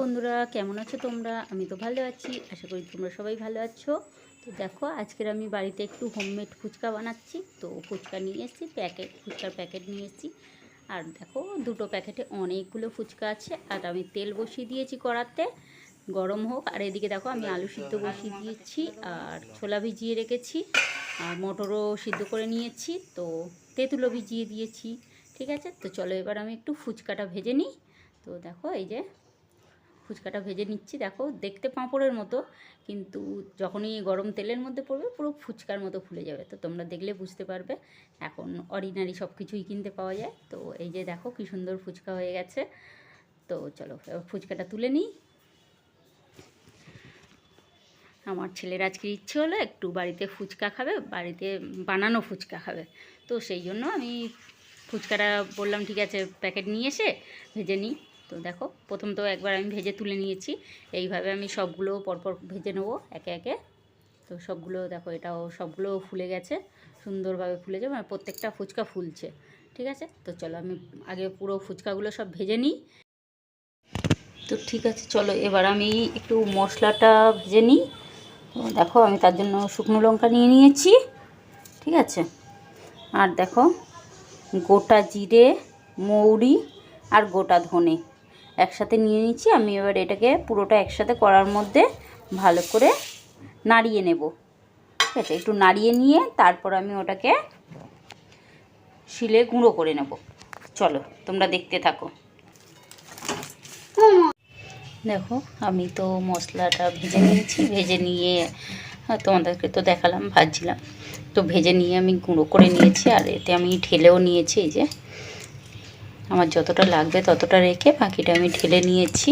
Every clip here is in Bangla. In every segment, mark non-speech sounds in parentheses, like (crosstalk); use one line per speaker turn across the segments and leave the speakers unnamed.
বন্ধুরা, কেমন আছো তোমরা? আমি তো ভালো আছি, আশা করি তোমরা সবাই ভালো আছো। তো দেখো, আজকের আমি বাড়িতে একটু হোমমেড ফুচকা বানাচ্ছি। তো ফুচকা নিয়ে এসেছি প্যাকেট ফুচকার প্যাকেট নিয়ে এসেছি। আর দেখো, দুটো প্যাকেটে অনেকগুলো ফুচকা আছে। আর আমি তেল বসিয়ে দিয়েছি কড়াতে, গরম হোক। আর এদিকে দেখো, আমি আলু সিদ্ধ বসিয়ে দিয়েছি, আর ছোলা ভিজিয়ে রেখেছি, আর মটরও সিদ্ধ করে নিয়েছি। তো তেঁতুলো ভিজিয়ে দিয়েছি, ঠিক আছে? তো চলো, এবার আমি একটু ফুচকাটা ভেজে নিই। তো দেখো, এই যে ফুচকাটা ভেজে নিচ্ছি। দেখো, দেখতে পাঁপড়ের মতো, কিন্তু যখনই গরম তেলের মধ্যে পড়বে, পুরো ফুচকার মতো ফুলে যাবে। তো তোমরা দেখলে বুঝতে পারবে, এখন অর্ডিনারি সব কিছুই কিনতে পাওয়া যায়। তো এই যে দেখো, কী সুন্দর ফুচকা হয়ে গেছে। তো চলো, এবার ফুচকাটা তুলে নিই। আমার ছেলের আজকে ইচ্ছে হলো, একটু বাড়িতে ফুচকা খাবে, বাড়িতে বানানো ফুচকা খাবে। তো সেই জন্য আমি ফুচকাটা বললাম, ঠিক আছে, প্যাকেট নিয়ে এসে ভেজে নিই। তো দেখো, প্রথম তো একবার আমি ভেজে তুলে নিয়েছি। এইভাবে আমি সবগুলো পরপর ভেজে নেব একে একে। তো সবগুলো দেখো, এটাও সবগুলো ফুলে গেছে, সুন্দরভাবে ফুলে যাবে মানে প্রত্যেকটা ফুচকা ফুলছে, ঠিক আছে? তো চলো, আমি আগে পুরো ফুচকাগুলো সব ভেজে নিই। তো ঠিক আছে, চলো, এবার আমি একটু মশলাটা ভেজে নিই। দেখো, আমি তার জন্য শুকনো লঙ্কা নিয়ে নিয়েছি, ঠিক আছে? আর দেখো, গোটা জিরে, মৌরি আর গোটা ধনে। একসাথে নিয়ে নিচ্ছি। আমি এবার এটাকে পুরোটা একসাথে করার মধ্যে ভালো করে নাড়িয়ে নেব। ঠিক আছে একটু নাড়িয়ে নিয়ে তারপর আমি ওটাকে শিলে গুঁড়ো করে নেব। চলো তোমরা দেখতে থাকো। দেখো আমি তো মশলাটা ভেজে নিয়েছি। ভেজে নিয়ে হ্যাঁ, তোমাদেরকে তো দেখালাম ভাজছিলাম। তো ভেজে নিয়ে আমি গুঁড়ো করে নিয়েছি আর এতে আমি ঢেলেও নিয়েছি এই যে। আমার যতটা লাগবে ততটা রেখে বাকিটা আমি ঢেলে নিয়েছি।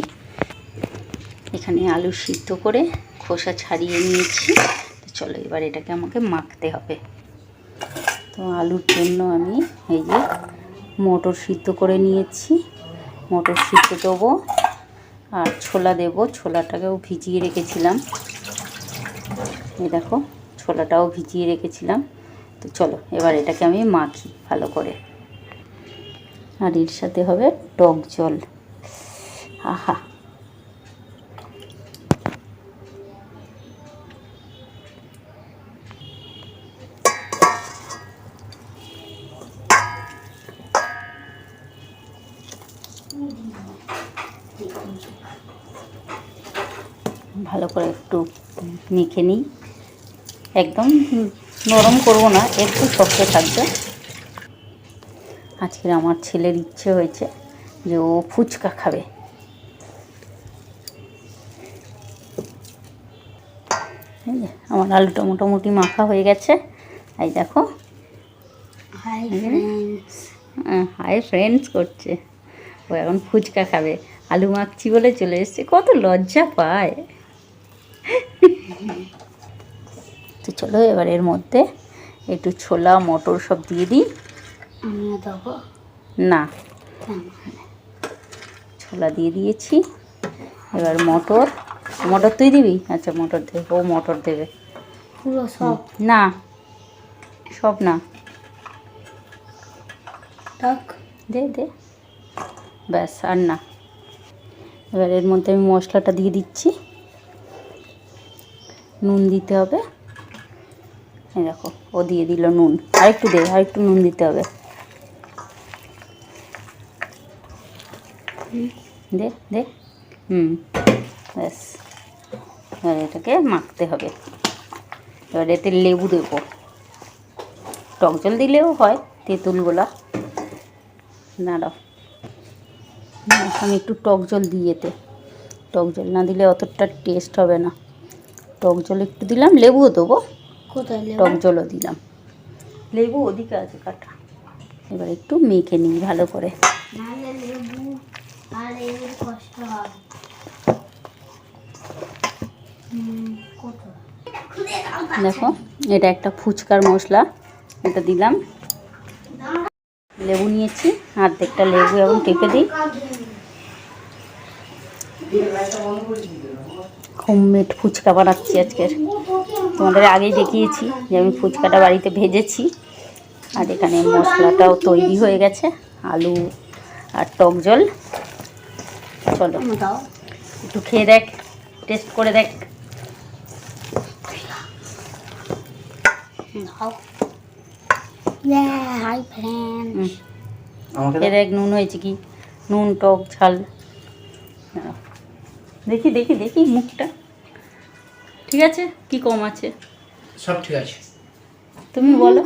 এখানে আলু সিদ্ধ করে খোসা ছাড়িয়ে নিয়েছি। তো চলো এবার এটাকে আমাকে মাখতে হবে। তো আলুর জন্য আমি এই যে মটর সিদ্ধ করে নিয়েছি। মটর সিদ্ধ দেবো আর ছোলা দেব। ছোলাটাকেও ভিজিয়ে রেখেছিলাম। এই দেখো, ছোলাটাও ভিজিয়ে রেখেছিলাম। তো চলো এবার এটাকে আমি মাখি ভালো করে। আর এর সাথে হবে টক জল। আহা। ভালো করে একটু মেখে নিই। একদম নরম করব না, একটু শক্ত থাকবে। আজকের আমার ছেলের ইচ্ছে হয়েছে যে ও ফুচকা খাবে। এই যে আমার আলুটা মোটামুটি মাখা হয়ে গেছে। এই দেখো।
হাই ফ্রেন্ডস
হাই ফ্রেন্ডস করছে। ও এখন ফুচকা খাবে। আলু মাখছি বলে চলে এসছে। কত লজ্জা পায়। তো চলো এবার এর মধ্যে একটু ছোলা মটর সব দিয়ে দিই।
আমিও দেবো।
না।
হ্যাঁ।
ছোলা দিয়ে দিয়েছি। এবার মটর। মটর তুই দিবি? আচ্ছা মটর দেবে ও মটর দেবে।
পুরো সব?
না। সব না। দে দে। ব্যাস আর না। এবার এর মধ্যে আমি মশলাটা দিয়ে দিচ্ছি। নুন দিতে হবে। দেখো ও দিয়ে দিল নুন। আরেকটু দে আরেকটু নুন দিতে হবে। দে দে। হুম ব্যাস। এবার এটাকে মাখতে হবে। এবার এতে লেবু দেবো। টক জল দিলেও হয় তেঁতুলগুলা দাঁড়াও। আমি একটু টক জল দিই এতে। টক জল না দিলে অতটা টেস্ট হবে না। টক জল একটু দিলাম লেবুও দেবো।
কোথায়
টক জলও দিলাম। লেবু ওদিকে আছে কাটা। এবার একটু মেখে নিই ভালো করে
নাহলে লেবু আর লেবুর কষ্ট হবে
দেখো, এটা একটা ফুচকার মশলা। এটা দিলাম। লেবু নিয়েছি অর্ধেকটা লেবু এবং টেপে দিই। হোমমেড ফুচকা বানাচ্ছি আজকের। তোমাদের আগেই দেখিয়েছি যে আমি ফুচকাটা বাড়িতে ভেজেছি। আর এখানে মশলাটাও তৈরি হয়ে গেছে, আলু আর টক জল। চলো। একটু খেয়ে দেখ টেস্ট করে দেখ। খেয়ে দেখ নুন হয়েছে কি? নুন টক ঝাল। দেখি দেখি দেখি মুখটা। ঠিক আছে? কি কম আছে?
সব ঠিক আছে।
তুমি বলো।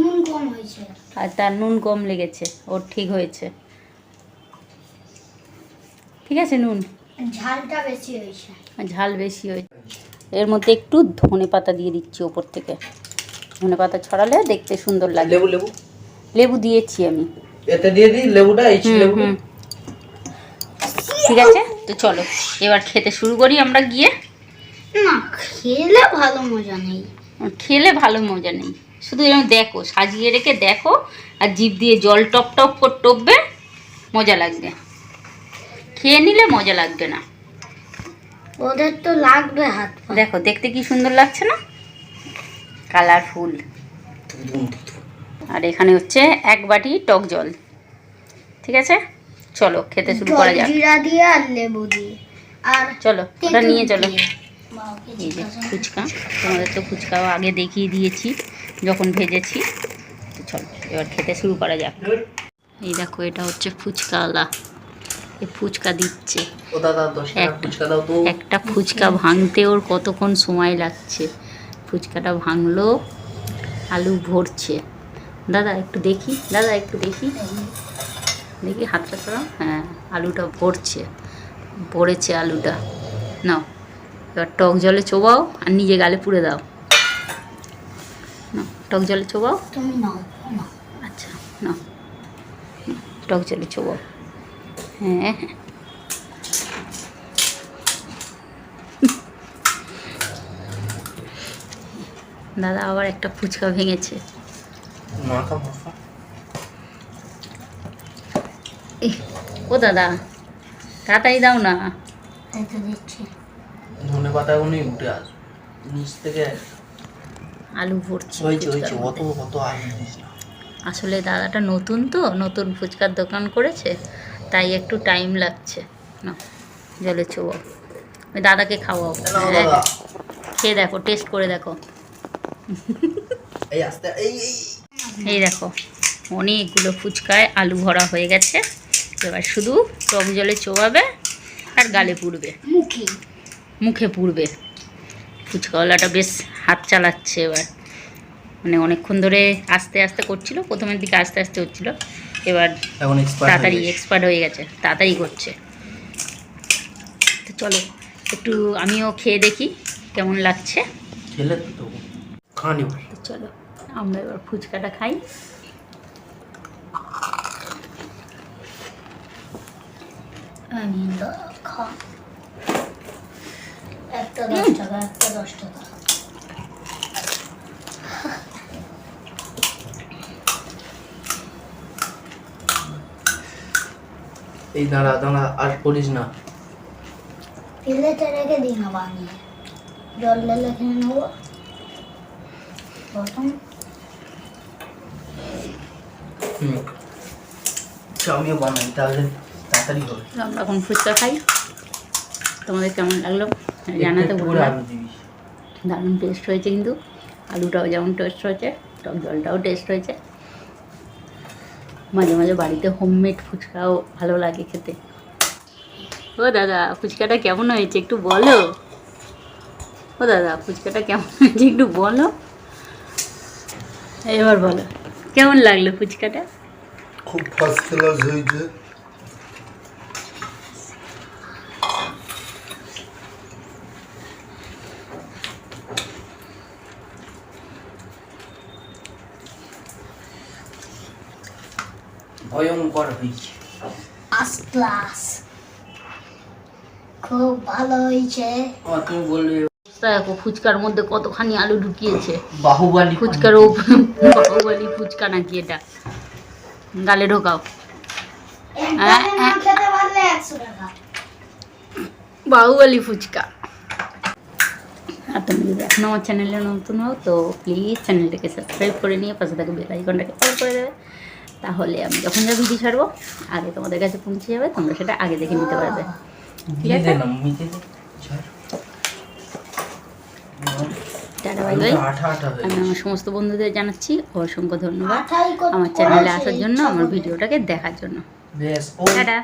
নুন কম হয়েছে।
আর তার নুন কম লেগেছে ওর ঠিক হয়েছে। ঠিক আছে নুন?
ঝালটা বেশি হয়েছে।
আর ঝাল বেশি হয়েছে। এর মধ্যে একটু ধনে পাতা দিয়ে দিচ্ছি ওপর থেকে। ধনে পাতা ছড়ালে দেখতে সুন্দর লাগে।
লেবু লেবু?
লেবু দিয়েছি আমি।
এতে দিয়ে দিই লেবুটা এই
হুম,
লেবু?
ঠিক আছে তো চলো এবার খেতে শুরু করি আমরা গিয়ে।
না খেলে ভালো মজা নেই।
খেলে ভালো মজা নেই। শুধু এরকম দেখো সাজিয়ে রেখে দেখো আর জিভ দিয়ে জল টপ টপ করে টপবে মজা লাগবে। খেয়ে নিলে মজা লাগবে না।
ওদের তো লাগবে হাত
দেখো দেখতে কি সুন্দর লাগছে না? কালারফুল। আর এখানে হচ্ছে এক বাটি টক জল। ঠিক আছে? চলো খেতে শুরু করা যাক।
জিরা দিয়ে আর লেবু দিয়ে। আর
চলো ওটা নিয়ে চলো। এই যে ফুচকা তোমাদের তো ফুচকাও আগে দেখিয়ে দিয়েছি যখন ভেজেছি। চলো এবার খেতে শুরু করা যাক। এই দেখো এটা হচ্ছে ফুচকাওয়ালা। ফুচকা দিচ্ছে।
দাদা
একটা।
ফুচকা
একটা ফুচকা ভাঙতে ওর কতক্ষণ সময় লাগছে? ফুচকাটা ভাঙলো আলু ভরছে। দাদা একটু দেখি দাদা একটু দেখি। দেখি হাতটা সরাও হ্যাঁ আলুটা ভরছে ভরেছে আলুটা। নাও এবার টক জলে চোবাও আর নিজে গালে পুড়ে দাও। নাও টক জলে চোবাও।
তুমি নাও
আচ্ছা নাও, টক জলে চোবাও। হ্যাঁ। দাদা আবার একটা ফুচকা ভেঙেছে। ও দাদা তাড়াতাড়ি দাও না।
এই তো
ধনে পাতা উনি উঠে আস। নিচ থেকে
আলু ভরছে আসলে দাদাটা নতুন তো নতুন ফুচকার দোকান করেছে। তাই একটু টাইম লাগছে। না জলে চোবাও ওই দাদাকে খাওয়াও।
দাও,
হ্যাঁ, খেয়ে দেখো টেস্ট করে দেখো।
এই আস্তে এই এই।
এই দেখো অনেকগুলো ফুচকায় আলু ভরা হয়ে গেছে। এবার শুধু টক জলে চোবাবে আর গালে পুড়বে।
মুখে।
মুখে পুড়বে। ফুচকাওয়ালাটা বেশ হাত চালাচ্ছে এবার। মানে অনেকক্ষণ ধরে আস্তে আস্তে করছিল প্রথমের দিকে আস্তে আস্তে হচ্ছিল। এবার তাড়াতাড়ি এক্সপার্ট হয়ে গেছে তাড়াতাড়ি করছে। তো চলো একটু আমিও খেয়ে দেখি কেমন লাগছে।
খেলে তো খানি ভাই
তো চলো আমরা এবার ফুচকাটা খাই।
আমি একটা দশ টাকা একটা দশ টাকা।
এই দাঁড়া দাঁড়া আর করিস না।
প্লেটে দিই না বানিয়ে। জল ঢেলে খেয়ে নেব। প্রথম।
হুম। আমিও বানাই তাহলে তাড়াতাড়ি হবে।
আমরা এখন ফুচকা খাই। তোমাদের কেমন লাগল? জানাতে দারুণ টেস্ট হয়েছে কিন্তু। আলুটাও যেমন টেস্ট হয়েছে টক জলটাও টেস্ট হয়েছে। মাঝে মাঝে বাড়িতে হোমমেড ফুচকাও ভালো লাগে খেতে। ও দাদা, ফুচকাটা কেমন হয়েছে একটু বলো? ও দাদা, ফুচকাটা কেমন (laughs) হয়েছে একটু বলো। এবার বলো, কেমন লাগল ফুচকাটা?
খুব ফার্স্ট ক্লাস হয়েছে।
ভয়ঙ্কর হয়েছে
ক্লাস খুব ভালো হয়েছে।
ও তুমি বললে
দেখো ফুচকার মধ্যে কতখানি আলু ঢুকিয়েছে।
বাহুবালি
ফুচকার ও বাহুবলি ফুচকা নাকি এটা? গালে ঢোকাও।
একশো টাকা।
বাহুবলি ফুচকা। আর তুমি যদি এখন আমার চ্যানেলে নতুন হও তো প্লিজ চ্যানেলটাকে সাবস্ক্রাইব করে নিয়ে পাশে থাকা বেল আইকনটাকে অল করে দেবে। তাহলে আমি যখন যা ভিডিও ছাড়বো আগে তোমাদের কাছে পৌঁছে যাবে তোমরা সেটা আগে দেখে নিতে পারবে।
ঠিক
আছে? Tata bye bye.
হয়ে
আমি আমার সমস্ত বন্ধুদের জানাচ্ছি অসংখ্য ধন্যবাদ আমার চ্যানেলে আসার জন্য আমার ভিডিওটাকে দেখার জন্য। টাটা।